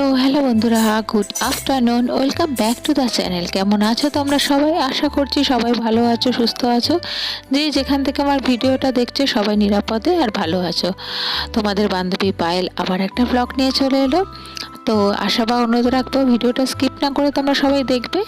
তো হ্যালো বন্ধুরা good afternoon welcome back to the channel কেমন আছো তোমরা সবাই? আশা করছি সবাই ভালো আছো, সুস্থ আছো। যে যেখান থেকে আমার ভিডিওটা দেখছে, সবাই নিরাপদে আর ভালো আছো। তোমাদের বান্ধবী পায়েল আবার একটা ব্লগ নিয়ে চলে এলো। তো আশা বা অনুরোধ রাখব, ভিডিওটা স্কিপ না করে তোমরা সবাই দেখবে।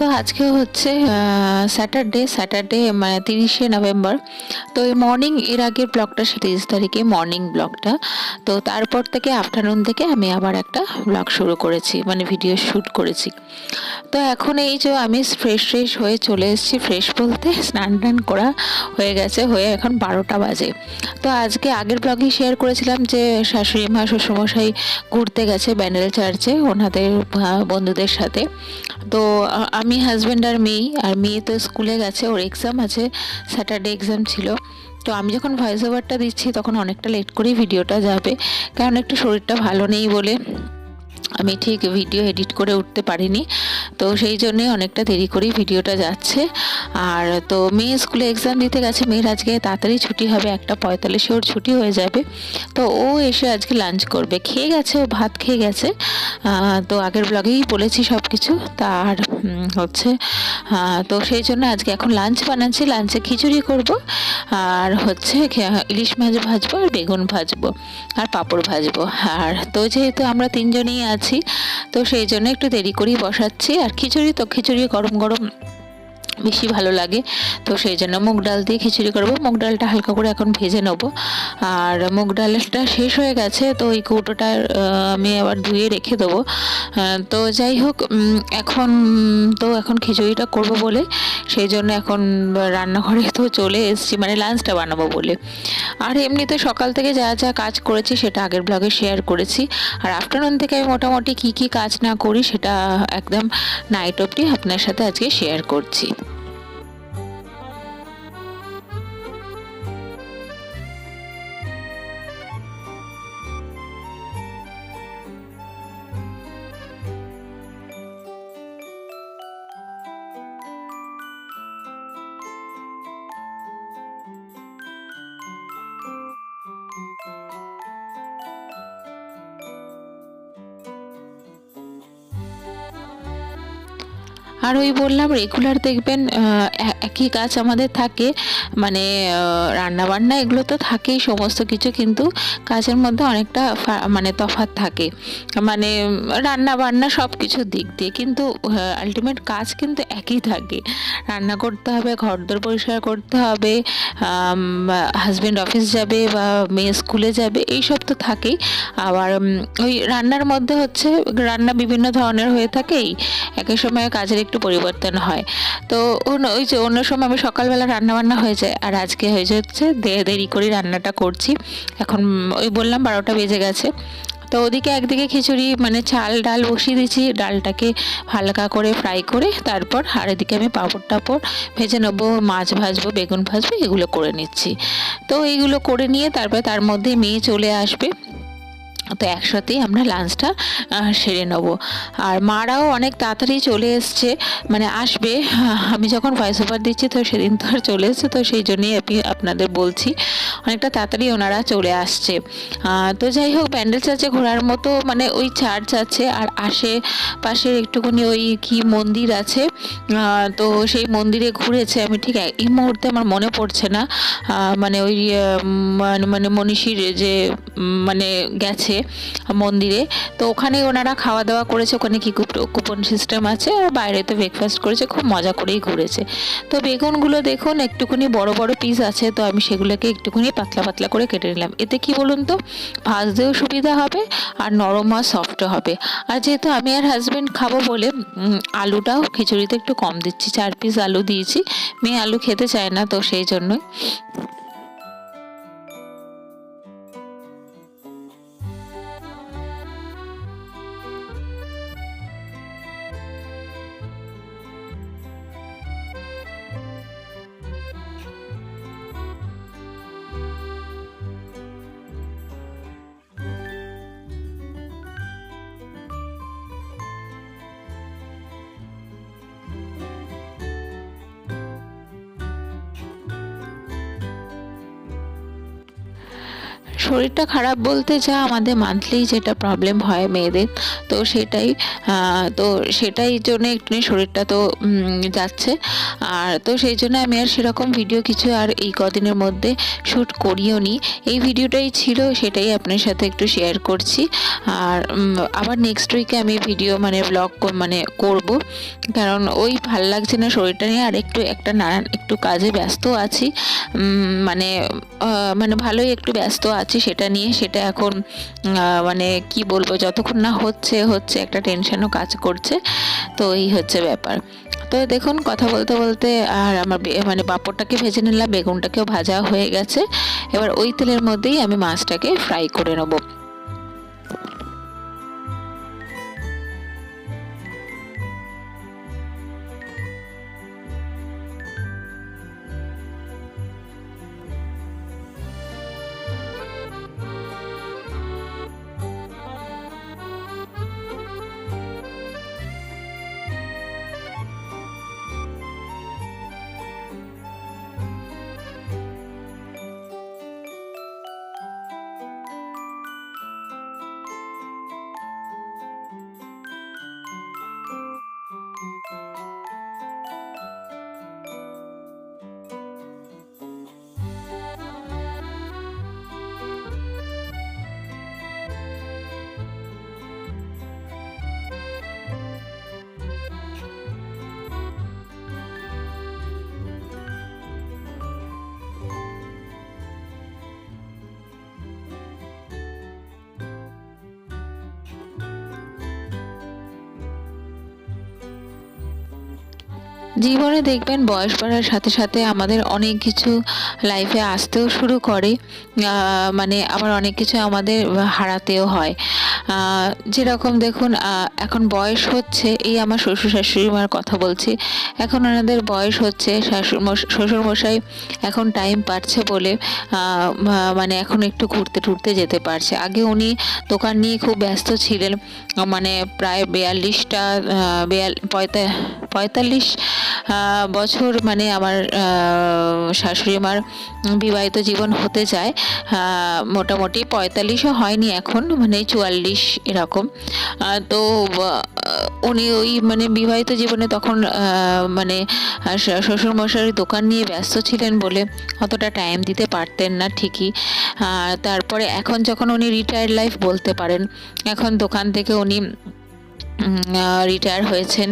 তো আজকে হচ্ছে স্যাটারডে স্যাটারডে মানে তিরিশে নভেম্বর তো এই মর্নিং এর আগের ব্লগটা তিরিশ তারিখে মর্নিং ব্লগটা তো তারপর থেকে আফটারনুন থেকে আমি আবার একটা ব্লগ শুরু করেছি মানে ভিডিও শ্যুট করেছি। তো এখন এই যে আমি ফ্রেশ ফ্রেশ হয়ে চলে এসেছি ফ্রেশ বলতে স্নান টান করা হয়ে গেছে, হয়ে এখন বারোটা বাজে। তো আজকে আগের ব্লগে শেয়ার করেছিলাম যে শাশুড়ি মা, শ্বশুরমশাই ঘুরতে গেছে ব্যান্ডেল চার্চে ওনাদের বন্ধুদের সাথে। তো আমি হাজব্যান্ড আর মেয়ে আর মেয়ে তো স্কুলে গেছে, ওর এক্সাম আছে স্যাটারডে এক্সাম ছিল। তো আমি যখন ভয়েস ওভারটা দিচ্ছি, তখন অনেকটা লেট করেই ভিডিওটা যাবে, কারণ একটু শরীরটা ভালো নেই বলে। আমি ঠিক ভিডিও এডিট করে উঠতে পারিনি। তো সেই জন্যে অনেকটা দেরি করেই ভিডিওটা যাচ্ছে। আর তো মেয়ে স্কুলে এক্সাম দিতে গেছে, মেয়ের আজকে তাড়াতাড়ি ছুটি হবে, একটা পঁয়তাল্লিশে ওর ছুটি হয়ে যাবে। তো ও এসে আজকে লাঞ্চ করবে। খেয়ে গেছে, ও ভাত খেয়ে গেছে। তো আগের ব্লগেই বলেছি সব কিছু তার হচ্ছে তো সেই জন্য আজকে এখন লাঞ্চ বানাচ্ছি। লাঞ্চে খিচুড়ি করব, আর হচ্ছে ইলিশ মাছ ভাজবো আর বেগুন ভাজবো আর পাঁপড় ভাজবো। আর তো যেহেতু আমরা তিনজনেই আছি আছি তো সেই জন্য একটু দেরি করেই বসাচ্ছি। আর খিচুড়ি তো খিচুড়ি গরম গরম বেশি ভালো লাগে। তো সেই জন্য মুগ ডাল দিয়ে খিচুড়ি করব। মুগ ডালটা হালকা করে এখন ভেজে নেব। আর মুগ ডালটা শেষ হয়ে গেছে, তো ওই কৌটোটা আমি আবার ধুয়ে রেখে দেবো। তো যাই হোক এখন, তো এখন খিচুড়িটা করব বলে। সেই জন্য এখন রান্নাঘরে তো চলে এসেছি মানে লাঞ্চটা বানাবো বলে। আর এমনিতে সকাল থেকে যা যা কাজ করেছি, সেটা আগের ব্লগে শেয়ার করেছি। আর আফটারনুন থেকে আমি মোটামুটি কি কি কাজ না করি, সেটা একদম নাইট অবধি আপনার সাথে আজকে শেয়ার করছি। আর ওই বললাম রেগুলার দেখবেন একই কাজ আমাদের থাকে। মানে রান্নাবান্না এগুলো তো থাকেই সমস্ত কিছু, কিন্তু কাজের মধ্যে অনেকটা মানে তফাৎ থাকে। মানে রান্না বান্না সব কিছুর দিক দিয়ে, কিন্তু আলটিমেট কাজ কিন্তু একই থাকে। রান্না করতে হবে, ঘরদোর পরিষ্কার করতে হবে হাজব্যান্ড অফিস যাবে বা মেয়ে স্কুলে যাবে এই সব তো থাকেই। আবার ওই রান্নার মধ্যে হচ্ছে, রান্না বিভিন্ন ধরনের হয়ে থাকেই। একই সময় কাজের একটু পরিবর্তন হয়। তো ওই যে অন্য সময় আমি সকালবেলা রান্নাবান্না হয়ে যায়, আর আজকে হয়ে যাচ্ছে দেরি করে রান্নাটা করছি। এখন ওই বললাম বারোটা বেজে গেছে। তো ওদিকে একদিকে খিচুড়ি মানে চাল, ডাল বসিয়ে দিয়েছি। ডালটাকে হালকা করে ফ্রাই করে তারপর আর এদিকে আমি পাঁপড় টাপড় ভেজে নেব, মাছ ভাজবো, বেগুন ভাজবো, এগুলো করে নিচ্ছি। তো এইগুলো করে নিয়ে তারপর তার মধ্যে মেয়ে চলে আসবে। তো একসাথেই আমরা লাঞ্চটা সেরে নেব। আর মারাও অনেক তাড়াতাড়ি চলে এসছে মানে আসবে। আমি যখন ভয়েস ওভার দিচ্ছি, তো সেদিন তো আর চলে এসছে, তো সেই জন্যই আমি আপনাদের বলছি। অনেকটা তাড়াতাড়ি ওনারা চলে আসছে। তো যাই হোক, প্যান্ডেল চার্চে ঘোরার মতো মানে ওই চার্চ আছে, আর আশে পাশের একটুখানি ওই কি মন্দির আছে। তো সেই মন্দিরে ঘুরেছে। আমি ঠিক এই মুহূর্তে আমার মনে পড়ছে না। মানে ওই মানে মনীষীর যে মানে গেছে মন্দিরে। তো ওখানে ওনারা খাওয়া দাওয়া করেছে। ওখানে কি কুপন সিস্টেম আছে আর বাইরে তো ব্রেকফাস্ট করেছে। খুব মজা করেই ঘুরেছে। তো বেগুনগুলো দেখুন, একটুখানি বড় বড় পিস আছে। তো আমি সেগুলোকে একটুখানি পাতলা পাতলা করে কেটে নিলাম। এতে কি বলুন তো ভাজতেও সুবিধা হবে আর নরম আর সফটও হবে। আর যেহেতু আমি আর হাজব্যান্ড খাব বলে আলুটাও খিচুড়িতে একটু কম দিচ্ছি। চার পিস আলু দিয়েছি। মেয়ে আলু খেতে চায় না তো সেই জন্যই। শরীরটা খারাপ বলতে যা আমাদের মান্থলি যেটা প্রবলেম হয় মেয়েদের, তো সেটাই তো সেটাই জন্য একটু শরীরটা তো যাচ্ছে। আর তো সেই জন্য আমি আর সেরকম ভিডিও কিছু আর এই কদিনের মধ্যে শ্যুট করিও নি। এই ভিডিওটাই ছিল, সেটাই আপনার সাথে একটু শেয়ার করছি। আর আবার নেক্সট উইকে আমি ভিডিও মানে ব্লগ মানে করব। কারণ ওই ভালো লাগছে না শরীরটা নিয়ে, আর একটু একটা নানান, একটু কাজে ব্যস্ত আছি। মানে মানে ভালোই একটু ব্যস্ত আছি সেটা নিয়ে সেটা এখন মানে কি বলব, যতক্ষণ না হচ্ছে হচ্ছে একটা টেনশনও কাজ করছে। তো এই হচ্ছে ব্যাপার। তো দেখুন, কথা বলতে বলতে আর আমার মানে পাঁপড়টাকে ভেজে নিলাম, বেগুনটাকেও ভাজা হয়ে গেছে। এবার ওই তেলের মধ্যেই আমি মাছটাকে ফ্রাই করে নেব। জীবনে দেখবেন বয়স বাড়ার সাথে সাথে আমাদের অনেক কিছু লাইফে আসতেও শুরু করে মানে আবার অনেক কিছু আমাদের হারাতেও হয়। যেরকম দেখুন এখন বয়স হচ্ছে, এই আমার শ্বশুর শাশুড়ি মার কথা বলছি, এখন ওনাদের বয়স হচ্ছে, শাশুড় শ্বশুর মশাই এখন টাইম পাচ্ছে বলে মানে এখন একটু ঘুরতে টুরতে যেতে পারছে। আগে উনি দোকান নিয়ে খুব ব্যস্ত ছিলেন মানে প্রায় বিয়াল্লিশটা বিয়াল, পঁয়তা, পঁয়তাল্লিশ বছর মানে আমার শাশুড়ি মার বিবাহিত জীবন হতে যায়। মোটামুটি পঁয়তাল্লিশও হয়নি এখন মানে চুয়াল্লিশ এরকম। তো উনি ওই মানে বিবাহিত জীবনে তখন মানে শ্বশুর মশাই দোকান নিয়ে ব্যস্ত ছিলেন বলে অতটা টাইম দিতে পারতেন না ঠিকই। তারপরে এখন যখন উনি রিটায়ার্ড লাইফ বলতে পারেন, এখন দোকান থেকে উনি রিটায়ার হয়েছেন।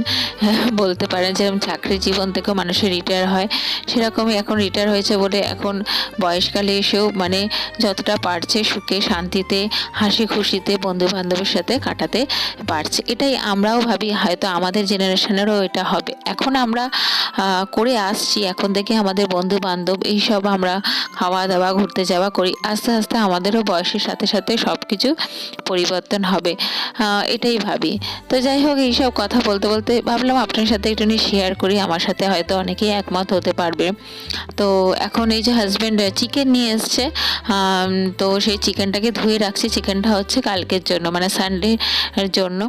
বলতে পারেন যেরকম চাকরির জীবন থেকেও মানুষের রিটায়ার হয়। সেরকমই এখন রিটায়ার হয়েছে বলে এখন বয়সকালে এসেও মানে যতটা পারছে সুখে, শান্তিতে, হাসি খুশিতে বন্ধু বান্ধবের সাথে কাটাতে পারছে। এটাই আমরাও ভাবি, হয়তো আমাদের জেনারেশনেরও এটা হবে। এখন আমরা করে আসছি। এখন থেকে আমাদের বন্ধু বান্ধব এইসব আমরা খাওয়া দাওয়া ঘুরতে যাওয়া করি। আস্তে আস্তে আমাদেরও বয়সের সাথে সাথে সব কিছু পরিবর্তন হবে। এটাই ভাবি। তো যাই হোক, এইসব কথা বলতে বলতে ভাবলাম আপনার সাথে একটু শেয়ার করি। আমার সাথে হয়তো অনেকেই একমত হতে পারবে। তো এখন এই যে হাজব্যান্ড চিকেন নিয়ে এসছে তো সেই চিকেনটাকে ধুয়ে রাখছি। চিকেনটা হচ্ছে কালকের জন্য মানে সানডে এর জন্য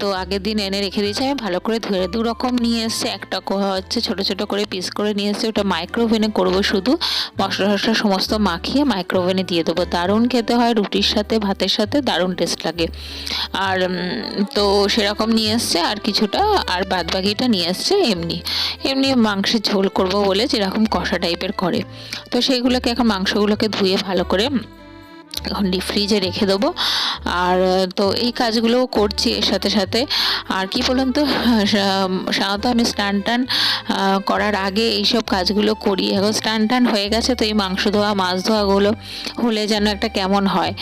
তো আগের দিন এনে রেখে দিয়েছি। আমি ভালো করে ধুয়ে দু রকম নিয়ে এসছে। একটা হচ্ছে ছোট ছোট করে পিস করে নিয়ে এসছে। ওটা মাইক্রোওভেনে করব শুধু। মশলা টশলা সমস্ত মাখিয়ে মাইক্রোওভেনে দিয়ে দেবো। দারুণ খেতে হয়, রুটির সাথে, ভাতের সাথে, দারুণ টেস্ট লাগে। আর তো সেরকম নিয়ে এসছে, আর কিছুটা, আর বাদ বাকিটা নিয়ে এসছে এমনি। এমনি মাংসের ঝোল করব বলে যেরকম কষা টাইপের করে। তো সেইগুলোকে এখন মাংসগুলোকে ধুয়ে ভালো করে এখন ডিপ ফ্রিজে রেখে দেবো। আর তো এই কাজগুলোও করছি এর সাথে সাথে। আর কি বলুন তো সাধারণত আমি স্নান টান করার আগে এইসব কাজগুলো করি। এখন স্নান টান হয়ে গেছে তো এই মাংস ধোয়া, মাছ ধোয়াগুলো হলে যেন একটা কেমন হয়।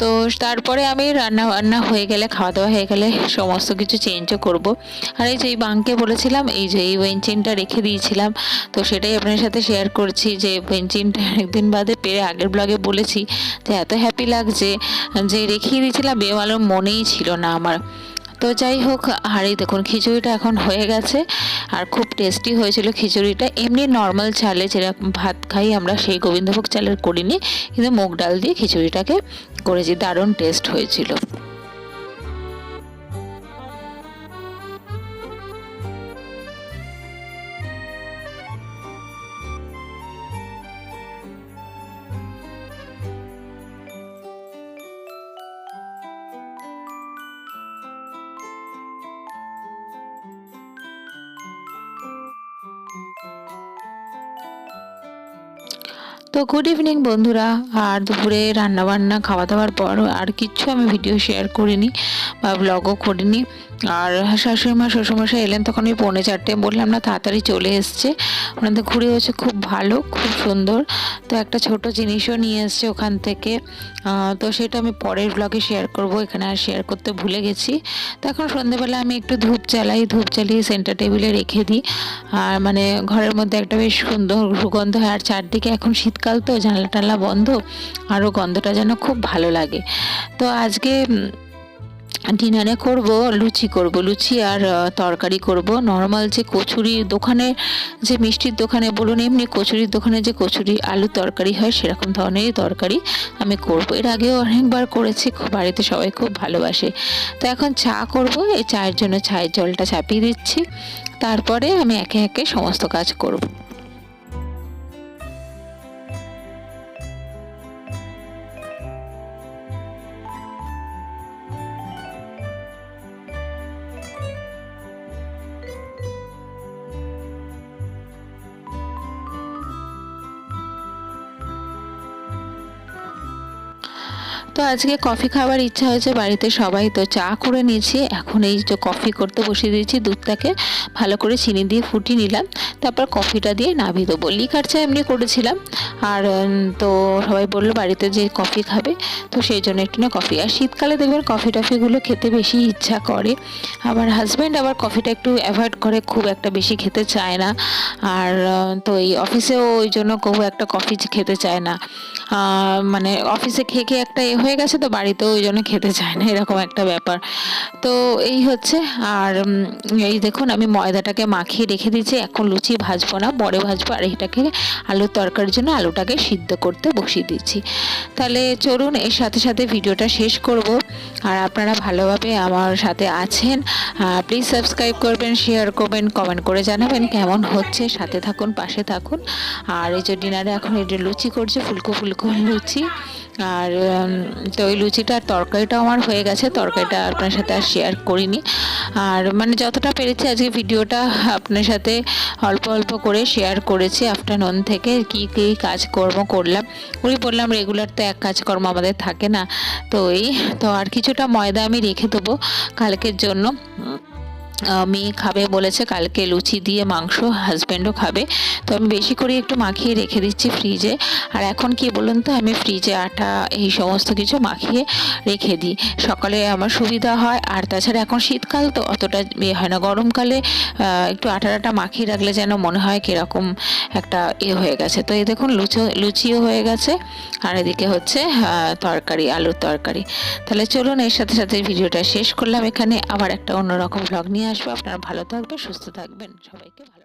তো তারপরে আমি রান্না বান্না হয়ে গেলে খাওয়া দাওয়া হয়ে গেলে সমস্ত কিছু চেঞ্জও করব। আর এই যে এই বাঙ্কে বলেছিলাম, এই যে এই বেঞ্চিনটা রেখে দিয়েছিলাম, তো সেটাই আপনার সাথে শেয়ার করছি যে বেঞ্চিনটা একদিন বাদে পেরে আগের ব্লগে বলেছি যে এত হ্যাপি লাগছে যে রেখিয়ে দিয়েছিলাম বেমালুম মনেই ছিল না আমার। তো যাই হোক আর এই দেখুন, খিচুড়িটা এখন হয়ে গেছে আর খুব টেস্টি হয়েছিল খিচুড়িটা। এমনি নর্মাল চালে যেরকম ভাত খাই আমরা, সেই গোবিন্দভোগ চালের করিনি কিন্তু মুগ ডাল দিয়ে খিচুড়িটাকে করেছি, দারুণ টেস্ট হয়েছিল। তো গুড ইভিনিং বন্ধুরা। আর দুপুরে রান্না বান্না খাওয়া দাওয়ার পর আর কিচ্ছু আমি ভিডিও শেয়ার করিনি বা ব্লগও করিনি। আর শাশুড়ি মা শ্বশুরমশাই এলেন তখন ওই পৌনে চারটে। বললাম, না, তাড়াতাড়ি চলে এসছে। ওনাদের ঘুরে হচ্ছে খুব ভালো, খুব সুন্দর। তো একটা ছোট জিনিসও নিয়ে এসছে ওখান থেকে। তো সেটা আমি পরের ব্লগে শেয়ার করব। এখানে আর শেয়ার করতে ভুলে গেছি। তো এখন সন্ধেবেলা আমি একটু ধূপ জ্বালাই, ধূপ জ্বালিয়ে সেন্টার টেবিলে রেখে দিই। আর মানে ঘরের মধ্যে একটা বেশ সুন্দর সুগন্ধ হয়। আর চারদিকে এখন শীতকাল তো জানলা টানলা বন্ধ আরও গন্ধটা যেন খুব ভালো লাগে। তো আজকে ডিনারে করব, লুচি করব, লুচি আর তরকারি করব। নর্মাল যে কচুরি দোকানে, যে মিষ্টির দোকানে বলুন, এমনি কচুরির দোকানে যে কচুরি, আলু তরকারি হয়, সেরকম ধরনেরই তরকারি আমি করব। এর আগেও অনেকবার করেছি বাড়িতে সবাই খুব ভালোবাসে। তো এখন চা করব, এই চায়ের জন্য চায়ের জলটা চাপিয়ে দিচ্ছি। তারপরে আমি একে একে সমস্ত কাজ করব। তো আজকে কফি খাবার ইচ্ছা হয়েছে বাড়িতে সবাই, তো চা করে নিয়েছি। এখন এই যে কফি করতে বসিয়ে দিয়েছি, দুধটাকে ভালো করে চিনি দিয়ে ফুটিয়ে নিলাম। তারপর কফিটা দিয়ে নামিয়ে দেবো। লিকার চা এমনি করেছিলাম। আর তো সবাই বলল বাড়িতে যে কফি খাবে, তো সেই জন্য একটু না কফি। আর শীতকালে দেখবেন কফি টফিগুলো খেতে বেশি ইচ্ছা করে। আমার হাজব্যান্ড আবার কফিটা একটু অ্যাভয়েড করে, খুব একটা বেশি খেতে চায় না। আর তো এই অফিসেও ওই জন্য খুব একটা কফি খেতে চায় না। মানে অফিসে খেয়ে খেয়ে একটা এ হয়ে গেছে তো বাড়িতেও ওই জন্য খেতে চায় না, এরকম একটা ব্যাপার। তো এই হচ্ছে, আর এই দেখুন আমি ময়দাটাকে মাখিয়ে রেখে দিয়েছি, এখন লুচি ভাজবো না, পরে ভাজবো, আর এটাকে আলুর তরকারির জন্য আলুটাকে সিদ্ধ করতে বসিয়ে দিচ্ছি তাহলে চলুন, এর সাথে সাথে ভিডিওটা শেষ করব। আর আপনারা ভালোভাবে আমার সাথে আছেন প্লিজ সাবস্ক্রাইব করবেন শেয়ার করবেন কমেন্ট করে জানাবেন কেমন হচ্ছে, সাথে থাকুন, পাশে থাকুন। আর এই যে ডিনারে এখন এই যে লুচি করছে, ফুলকো ফুলকো লুচি আর তো ওই লুচিটা আর তরকারিটাও আমার হয়ে গেছে। তরকারিটা আপনার সাথে আর শেয়ার করিনি। আর মানে যতটা পেরেছি আজকে ভিডিওটা আপনার সাথে অল্প অল্প করে শেয়ার করেছি আফটারনুন থেকে, কি, কী কাজকর্ম করলাম। ওই বললাম রেগুলার তো এক কাজকর্ম আমাদের থাকে না। তো এই, তো আর কিছুটা ময়দা আমি রেখে দেবো কালকের জন্য। মেয়ে খাবে বলেছে, কালকে লুচি দিয়ে মাংস হাজব্যান্ডও খাবে। তো আমি বেশি করে একটু মাখিয়ে রেখে দিচ্ছি ফ্রিজে আর এখন কি বলুন তো, আমি ফ্রিজে আটা, এই সমস্ত কিছু মাখিয়ে রেখে দিই। সকালে আমার সুবিধা হয়, আর তাছাড়া এখন শীতকাল, তো অতটা ইয়ে হয় না। গরমকালে একটু আটা আটা মাখিয়ে রাখলে যেন মনে হয় কীরকম একটা এ হয়ে গেছে। তো এই দেখুন, লুচো, লুচিও হয়ে গেছে। আর এদিকে হচ্ছে তরকারি, আলুর তরকারি। তাহলে চলুন, এর সাথে সাথে ভিডিওটা শেষ করলাম। এখানে আবার একটা অন্যরকম ব্লগ নিয়ে আসব আপনারা ভালো থাকবেন সুস্থ থাকবেন সবাইকে ভালো।